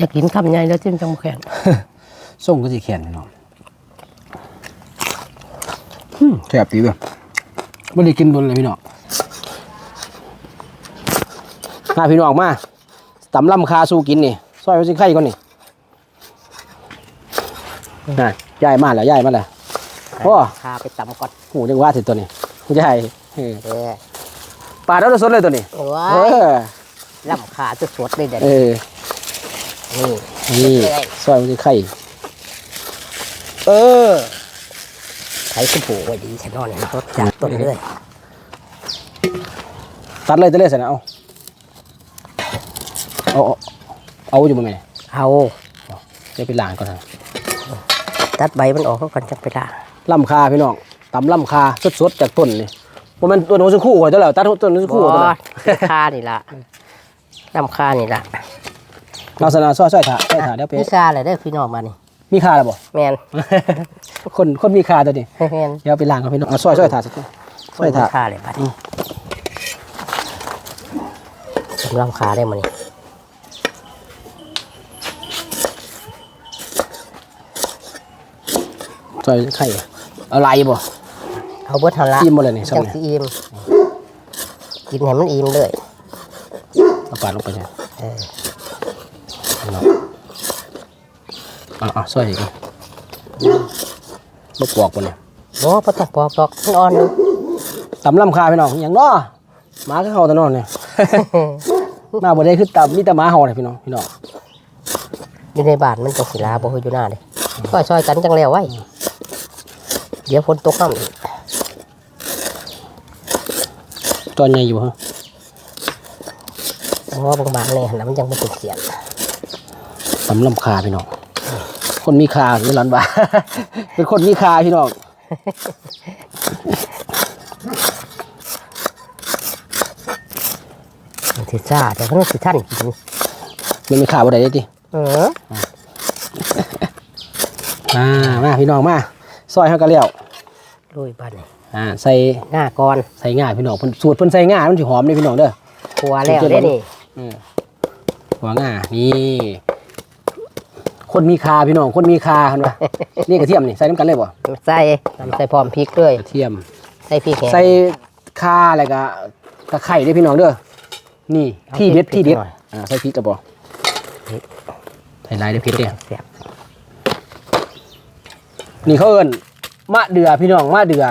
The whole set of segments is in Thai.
อยากกินคำใหญ่แล้วจิ้มจังบ่แข็งส่งก็สิแขนพี่น้องอืมแซ่บดีเว้ยบ่ได้กินโดนเลยพี่น้องมาพี่น้องมาตำลำคาสู้กินนี่ซอยไว้สิไข่ก่อนนี่น่ะยายมาแล้วยายมาแล้วโอ้คาไปตำก่อนหูจังว่าสิตัวนี้ยายเออเออปลาแล้วสดเลยตัวนี้ว้าเออลำขาจะสดเลยเด็ดเออ นี่นี่ซอยไว้สิไข่เออไข่ขึ้นผูไว้ดีฉันนอนรสจากต้นเลยตัดเลยตัดเลยสินะเอาเอาเอาเอาอยู่บ่แม่เอาเดี๋ยวไปล้างก่อนนะตัดใบมันออกเขากันจะไปละลำคาพี่น้องตำลำคาสดๆจากต้นนี่ว่ามันตัวโน้นสักคู่ก่อนเจ้าแล้วตัดต้นนู้นสักบคู่อก่อนคานี่ละลำคานี่ละ ลักษณะซอยซอยถาซอยถาเดี๋ยวไปมีคาอะไรได้อพี่น้องมานี่มีคาแล้วบ่ แมนคนคนมีคาตัวนี้ แมนเดี๋ยวไปล้างกับพี่น้องเอาซอยซอยถาสักคู่ซอยถามีคาเลยบัดนี้ลำคาได้มานี่ซอยไข่เอาลายบ่เอาเบิดทันละอิ่มหมดเลยนี่จัซ้ำงนี่สิอิ่มกินให้มันอิ่มเลยเอาปาดลงไปเนี่ยเออ เอาเอาซอยอีกบ่ปอกบ่เนี่ยบ่บ่ต้องปอกหรอกมันอ่อนอยู่ตำลำคาพี่น้องอย่างน้อหมาก็เข้าแตะนอนเนี่ย มาบ่ได้คือตำมีแต่หมาเห่าเลยพี่น้องพี่น้องอยู่ในบ้านมันจังสิลาบ่คืออยู่หน้าเลยซอยซอยๆกันจังแล้วไว้เดี๋ยวฝนตกน้ำอีกตอนใหญ่อยู่ฮะเพราะว่าบางบ้านเลยหันแล้วมันยังบ่เป็นเสียน สำลำคาพี่น้องคนมีคาคือร้านบ้าเป็นคนมีคาพี่น้องมันสิซ่าแต่มันสิท่านกินมันมีคาบ่ได้เด้ติเอออ่ามาพี่น้องมาซอยเฮาก็แล้วลุยบ้านนี่อ่าใส่หน้าก่อนใส่ง่ายพี่น้องเพิ่นสูตรเพิ่นใส่ง่ายมันสิหอมเด้พี่น้องเด้อครัวแล้วได้นี่อืมหัวง่านี่ คนมีคาพี่น้องคนมีคาเห็นปะนี่กระเทียมนี่ใส่น้ำกันเลยบ่ใส่น้ำใส่พร้อมพริกเลยกระเทียม ใส่พริกแห้งใส่คาอะไรก็ตะไคร้เด้อพี่น้องเด้อนี่เอาที่เด็ดพริกที่เด็ดหน่อยอ่าใส่พริกกับบ่พริกใส่ลายเด้อพริกเด้อเสียบนี่เขาเอิ้นมะเดือพี่น้องมะเดือ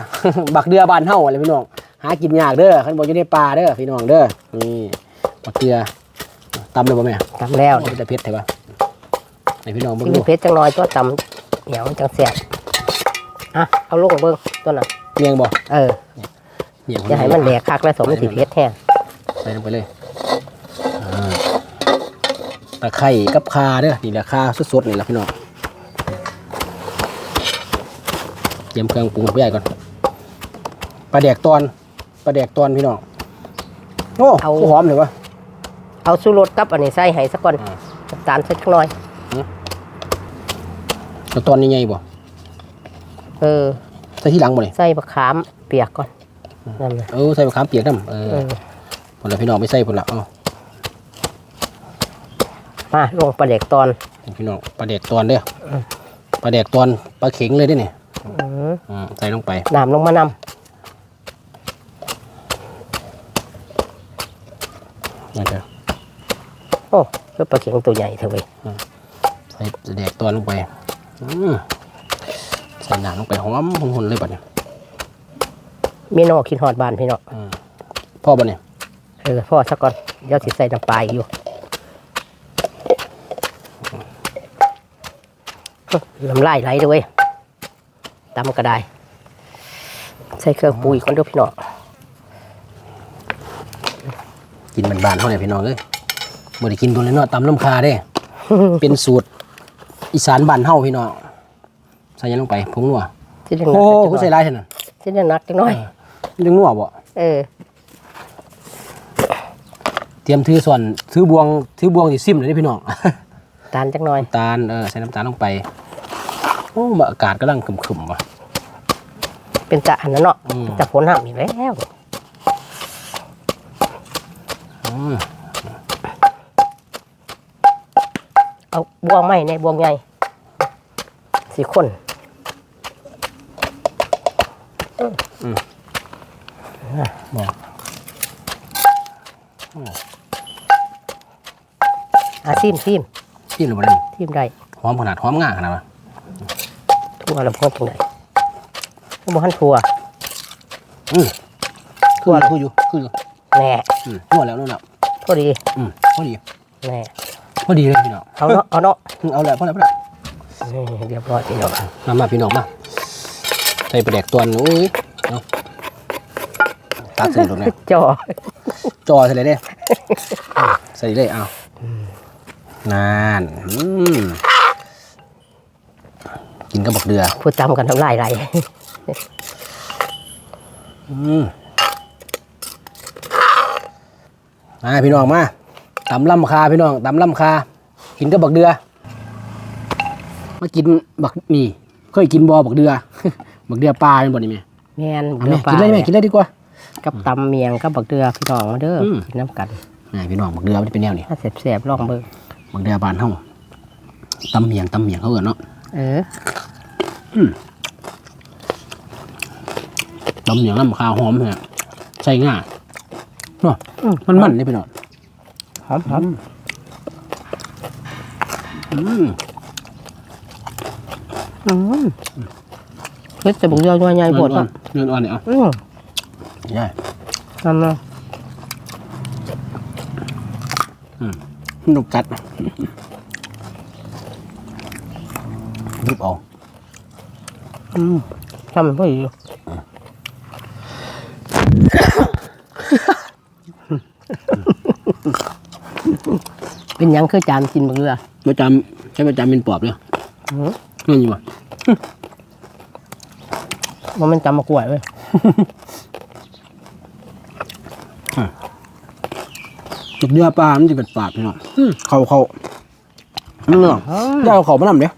บักเดือบ้านเฮาอะไรพี่น้องหากินยากเด้อคันบ่อยู่ในป่าเด้อพี่น้องเด้อนี่บักเดือตำเลยบ่แม่ทำแล้วโอ้นี่ยแต่เผ็ดใช่ปะ ให้พี่น้องที่เบิ่งมัดูนเผ็ดจังน้อยตัวตำเหนียวจังเสียบอะเอาลงเบิ่งตัวน่ะเมียงบ่เออเมียงอย่าให้มันแหลกคักและสมมันสิเผ็ดแห้งใส่ลงไปเลยอ่าตะไคร้กับข่าเด้อนี่แหละข่าสดๆนี่แหละพี่น้องเตรียมเครื่องปรุงให้ผู้ใหญ่ก่อนปลาแดกตอนปลาแดกตอนพี่น้องโอ้ผู้หอมเลยวะเอาสู้รสกับอันนี้ใส่ให้สักก่อนอ่าน้ำตาลสักหน่อย เอาตอนใหญ่ๆบ่เออ ใส่ที่หลังบ่นี่ใส่บะขามเปียกก่อนนั่นเลยเออใส่มะขามเปียกน้ำเออเออผลละพี่น้องไม่ใส่ผลละเอ้ามาลงปลาเด็กตอนพี่น้องปลาแดกตอนเด้ออืมปลาแดกตอนปลาเข็งเลยเด้อนี่อืมอืมใส่ลงไปน้ำลงมานนะจ๊ะำโอ้คือปลาเข็งตัวใหญ่เถอะเว้ยใส่แดกตัวลงไปอืม ใส่น้ำลงไปหอมหุ่นๆเลยบัดเนี่ยมีนอกคิดฮอดบ้านพี่เนาะพ่อบัดเนี่ยเออพ่อสักก่อนเดี๋ยวสิใส่น้ำปลาอีกอยู่น้ำลายไหลด้วยเวยตำก็ได้ใส่เครื่องปุ๋ยก่อนเด้วยพี่เนาะกินบานๆเท่าไหร่พี่น้องเอ้ยบ่ได้กินตัวเลยเนาะตำลำคาเด้ เป็นสูตร อีสานบ้านเฮาพี่น้องใส่หยังลงไปผงนัวที่เรื่องโอ้นักโหใส่หลายเท่านั้นที่เรื่องนักจังน้อยเรื่องนัวบ่เออ เตรียมถือส่วนถือบวงถือบวงสิซิมเลยเด้อพี่น้อง ตาลจังน้อยน้ำตาลเออใส่น้ำตาลลงไปโอ้มาอากาศกำลังขึมๆว่ะ เป็นตะอันนั้นเนาะอืม จะผลห้ามอีกแล้ว บวงไม้ในบวงใหญ่สี่คนบอกอาซิมซิมที่หรือบ่ได้ซิมได้หอมขนาดหอมง่าขนาดวะทั่วลำโพงตรงไหนบ่หันทั่วอืมคืออยู่คืออยู่คืออยู่แน่อืมทั่วแล้วนู่นแล้วทั่วดี อืมพอดีแน่ พอดีเลยพี่น้องเอาเนาะเอาเนาะอืมเอาแล้วพอแล้วพอแล้วนี่เรียบร้อยพี่น้องมามาพี่น้องมาใส่ปลาแดกตัวนึงอุ้ยเนาะตัดใส่ตรงนี้จอจอใส่เลยเด้อืมใส่เลยเอานานอืมกินกับบักเดือพูดจำกันทำลายไรอืมมาพี่น้องมา ตำลำคาพี่น้องตำลำคากินกับบักเดือ มากินบักนี่เคยกินบอบักเดือ บักเดือปลาเป็นบ่นี่แม่แม่นเอาเดืแม่อปลากินเลยแม่กินเลยดีกว่า กับตำเมียงกับบักเดือพี่น้องมาเด้ออมกินน้ำกันแม่พี่น้องบักเดือมันจะเป็นแนวนี้ถ้าแสบๆลองเบิ่งบักเดือบานเฮาตำเมียงตำเมียงเขาเอิ้นเนาะเออตำเมียงน้ำคาหอมแฮะใส่ง่ายเนาะมันมันเลยพี่น้อง หอมหอมอืมอืมเฮ็ดแต่บักเดือใหญ่ๆปวดอ่อเนาะนเนื้ออ่อนเนี่ยเอาอืมใช่ทำเนาะนุกกัดยุบเอาอืมทำพอดี เป็นหยังคือจานกินบักเดือประจำใช้ประจำเป็นปอบเลยอืมนั่นอยู่บ่ว่ามันจำมากล้วยเว้ยจุกเนื้อปลามันจะเป็นปาดพี่น้องเขาเขานี่เนาะได้เอาเขามาทำเดี๋ยว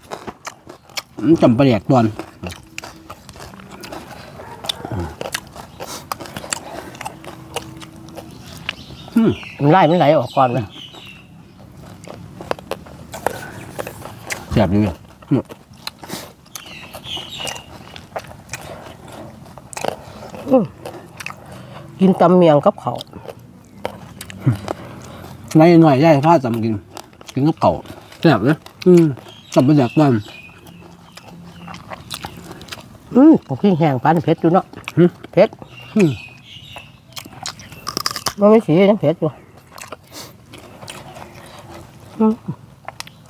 มันจำปลาแดกตอนอืม นไล่มันไหลออกก่อนเลยแซ่บดีเลยกินตำเมียงกับเขาวในหน่อยได้ผ้าจำกิน กินกับเก่าแซ่บเลยอืมจำปลาแดกตอนอืมผมพี่แห้งปานเผ็ดอยู่เนาะหึเผ็ดอื มมันไม่สียังเผ็ดอยู่อืม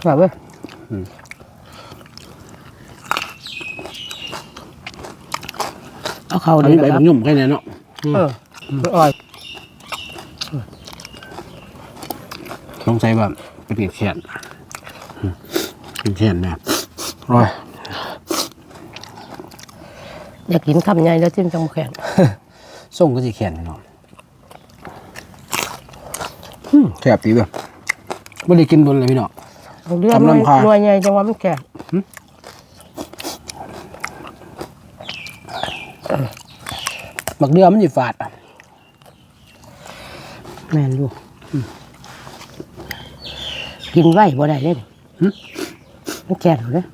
แบบเว้ยเอาเขาอันดีนี้ใบนะคบัรับกยุ่มแค่นี้เนาะเออมันอ่อยต้องใช้แบบไปเปลี่ยนแขนอืมเป็นแขนเนี่ยร้อยอยากกินคำใหญ่แล้วจิ้มจังแข็งส่งก็จะแขนพี่น้องอืม แซ่บดีเลยไม่ได้กินบนเลยพี่น้อง เอาเลือดทำหน่วยน้ำค่ะหน่วยใหญ่จังว่ามันแข็งบักเดือมันจะฝาด แม่นอยู่กินไว้บ่ได้เลยมันแข็งเลย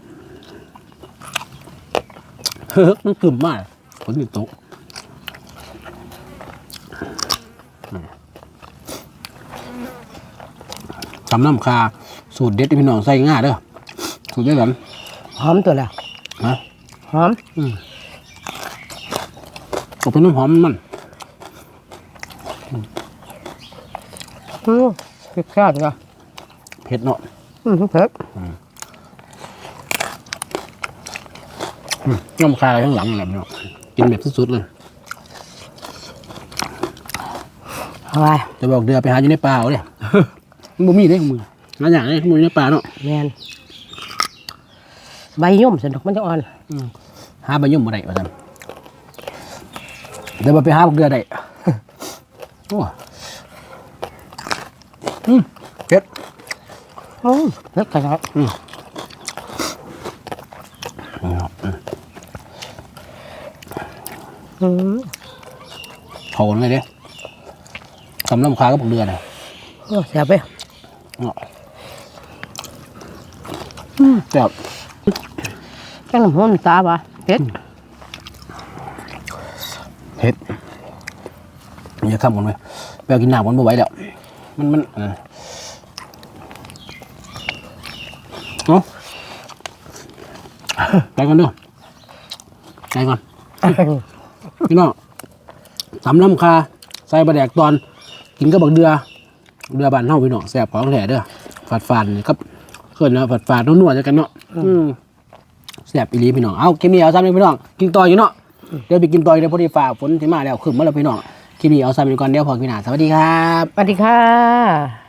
เฮ้ยมันกึ่มมากฝนอยู่ตกำน้ำคาสูตรเด็ดที่พี่น้องใส่ง่ายเด้อสูตรได้หรอหอมตัวละฮะหอมก็เป็นน้ำหอมมันอืมเผ็ดข้าวจ้ะเผ็ดเนาะอืมเผ็ดน้ำคาข้างหลังแหละพี่น้องกินแบบสุดๆเลยเอาไปจะบอกเดือไปหาอยู่ในป่าเอาเลย มันบ่มีเด้มึงงานอย่างนี้มันอยู่ในป่าเนาะแม่นใบย่อมสนุกมันจะอ่อนหาใบยุ่มบ่ได้ว่าซั่นเดี๋ยวมาไปหาบักเดือได้โอ้อืมเผ็ดอืมเผ็ดขนาดอืมเผาเลยเด้ตำน้ำคากับบักเดือน่ะโอ้แซ่บไป เนาะ แซ่บแกงน้ำหอมตาบ่เผ็ดเผ็ดอย่าข้ามกันไปไปเอากินน้ำมันไม่ไหวแล้ว มันมันเออเอาไปก่อนเด้อไปก่อนพี่น้องสำล้ำคาใส่ปลาแดกตอน กินกับบักเดือ เดือบานเฮาพี่น้องแซ่บของแท้เด้อฝาดฟานนี่ครับ เขินนะฝาดฟานนวดๆจังกันเนาะอืมแซ่บอีหลีพี่น้องเอาคลิปนี้เอาซ้ำเลยพี่น้องกินต่ออยู่เนาะเดี๋ยวไปกินต่ออยู่เดี๋ยวพอดีฟ้าฝนสิมาแล้วขึ้นมาแล้วพี่น้องคลิปนี้เอาซ้ำไปก่อนเดี๋ยวพอกินหนาสวัสดีครับ สวัสดีค่ะ